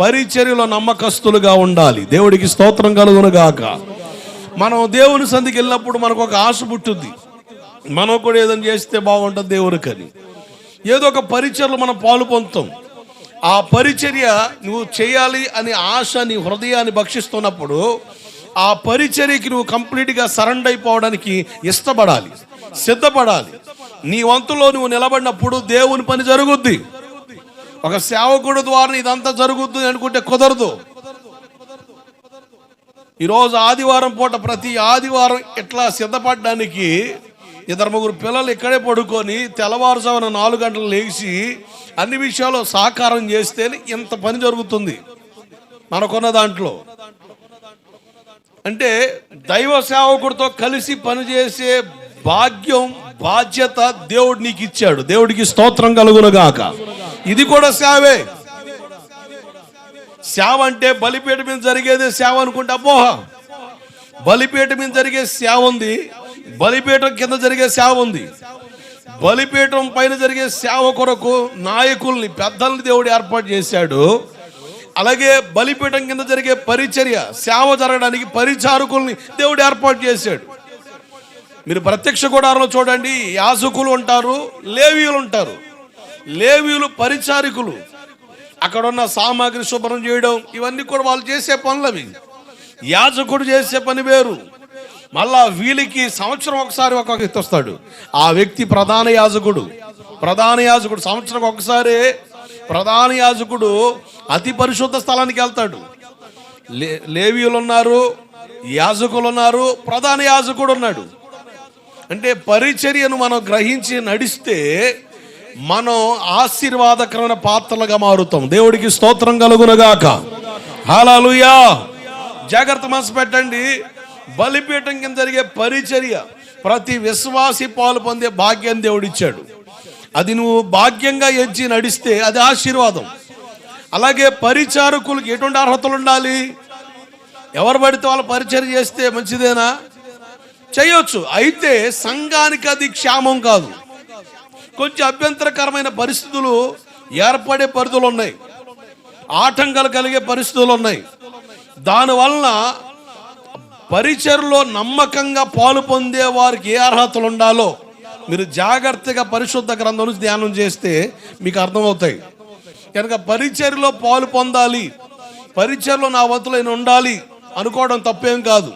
పరిచర్యలో నమ్మకస్తులుగా ఉండాలి. దేవుడికి స్తోత్రం కలుగునుగాక. మనం దేవుని సంధికి వెళ్ళినప్పుడు మనకు ఒక ఆశ పుట్టుద్ది. మనం కూడా ఏదైనా చేస్తే బాగుంటుంది దేవుడికని ఏదో ఒక పరిచర్లు మనం పాలు పొందుతాం. ఆ పరిచర్య నువ్వు చేయాలి అనే ఆశ నీ హృదయాన్ని భక్షిస్తున్నప్పుడు ఆ పరిచర్యకి నువ్వు కంప్లీట్గా సరెండర్ అయిపోవడానికి ఇష్టపడాలి సిద్ధపడాలి. నీ వంతులో నువ్వు నిలబడినప్పుడు దేవుని పని జరుగుద్ది. ఒక సేవకుడు ద్వారా ఇదంతా జరుగుతుంది అనుకుంటే కుదరదు. ఈరోజు ఆదివారం పూట ప్రతి ఆదివారం ఇట్లా సిద్ధపడడానికి ఇద్దరు ముగ్గురు పిల్లలు ఇక్కడే పడుకొని తెల్లవారుజామున నాలుగు గంటలు లేచి అన్ని విషయాలు సహకారం చేస్తేనే ఇంత పని జరుగుతుంది మనకున్న దాంట్లో. అంటే దైవ సేవకుడితో కలిసి పనిచేసే భాగ్యం బాధ్యత దేవుడు నీకు ఇచ్చాడు దేవుడికి స్తోత్రం కలుగునుగాక. ఇది కూడా సేవే సేవ అంటే బలిపేట మీద జరిగేదే సేవ అనుకుంటే అపోహ బలిపేట మీద జరిగే సేవ ఉంది బలిపీఠం కింద జరిగే సేవ ఉంది. బలిపీఠం పైన జరిగే సేవ కొరకు నాయకుల్ని పెద్దల్ని దేవుడు ఏర్పాటు చేశాడు. అలాగే బలిపీఠం కింద జరిగే పరిచర్య సేవ జరగడానికి పరిచారకుల్ని దేవుడు ఏర్పాటు చేశాడు. మీరు ప్రత్యక్ష గుడారంలో చూడండి యాజకులు ఉంటారు లేవీయులు ఉంటారు. లేవీయులు పరిచారికులు. అక్కడ ఉన్న సామాగ్రి శుభ్రం చేయడం ఇవన్నీ కూడా వాళ్ళు చేసే పనులు అవి యాజకుడు చేసే పని వేరు. మళ్ళా వీళ్ళకి సంవత్సరం ఒకసారి ఒక వ్యక్తి వస్తాడు. ఆ వ్యక్తి ప్రధాన యాజకుడు. ప్రధాన యాజకుడు సంవత్సరం ఒకసారి ప్రధాన యాజకుడు అతి పరిశుద్ధ స్థలానికి వెళ్తాడు. లే లేవీయులు ఉన్నారు యాజకులు ఉన్నారు ప్రధాన యాజకుడు ఉన్నాడు. అంటే పరిచర్యను మనం గ్రహించి నడిస్తే మనం ఆశీర్వాదకరమైన పాత్రలుగా మారుతాం. దేవుడికి స్తోత్రం కలుగునగాక. హాలూయా జాగ్రత్త మనసు పెట్టండి. బలిపీఠం కింద జరిగే పరిచర్య ప్రతి విశ్వాసి పాలు పొందే భాగ్యం దేవుడిచ్చాడు. అది నువ్వు భాగ్యంగా ఎంచి నడిస్తే అది ఆశీర్వాదం. అలాగే పరిచారకులకు ఎటువంటి అర్హతలు ఉండాలి? ఎవరు పడితే వాళ్ళు పరిచయం చేస్తే మంచిదేనా? చేయొచ్చు. అయితే సంఘానికి అది క్షేమం కాదు. కొంచెం అభ్యంతరకరమైన పరిస్థితులు ఏర్పడే పరిధులు ఉన్నాయి. ఆటంకాలు కలిగే పరిస్థితులు ఉన్నాయి. దానివలన పరిచయలో నమ్మకంగా పాలు పొందే వారికి ఏ అర్హతలు ఉండాలో మీరు జాగ్రత్తగా పరిశుద్ధ గ్రంథం నుంచి ధ్యానం చేస్తే మీకు అర్థమవుతాయి. కనుక పరిచర్లో పాలు పొందాలి. పరిచర్లో నా వంతులో నేను ఉండాలి అనుకోవడం తప్పేం కాదు.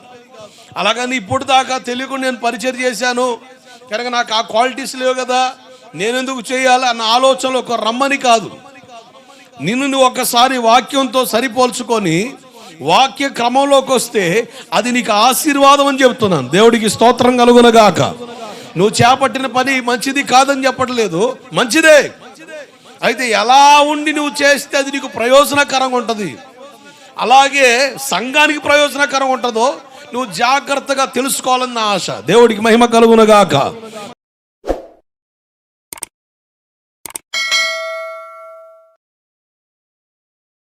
అలాగని ఇప్పుడు దాకా తెలియకుండా నేను పరిచయం చేశాను. కనుక నాకు ఆ క్వాలిటీస్ లేవు కదా. నేనెందుకు చేయాలన్న చేయాలి అన్న ఆలోచనలో ఒక రమ్మని కాదు. నిన్ను నువ్వు ఒకసారి వాక్యంతో సరిపోల్చుకొని వాక్య క్రమంలోకి వస్తే అది నీకు ఆశీర్వాదం అని చెప్తున్నాను. దేవుడికి స్తోత్రం కలుగునగాక. నువ్వు చేపట్టిన పని మంచిది కాదని చెప్పట్లేదు. మంచిదే. అయితే ఎలా ఉండి నువ్వు చేస్తే అది నీకు ప్రయోజనకరంగా ఉంటుంది? అలాగే సంఘానికి ప్రయోజనకరం ఉంటుందో నువ్వు జాగ్రత్తగా తెలుసుకోవాలన్న ఆశ. దేవుడికి మహిమ కలుగునగాక.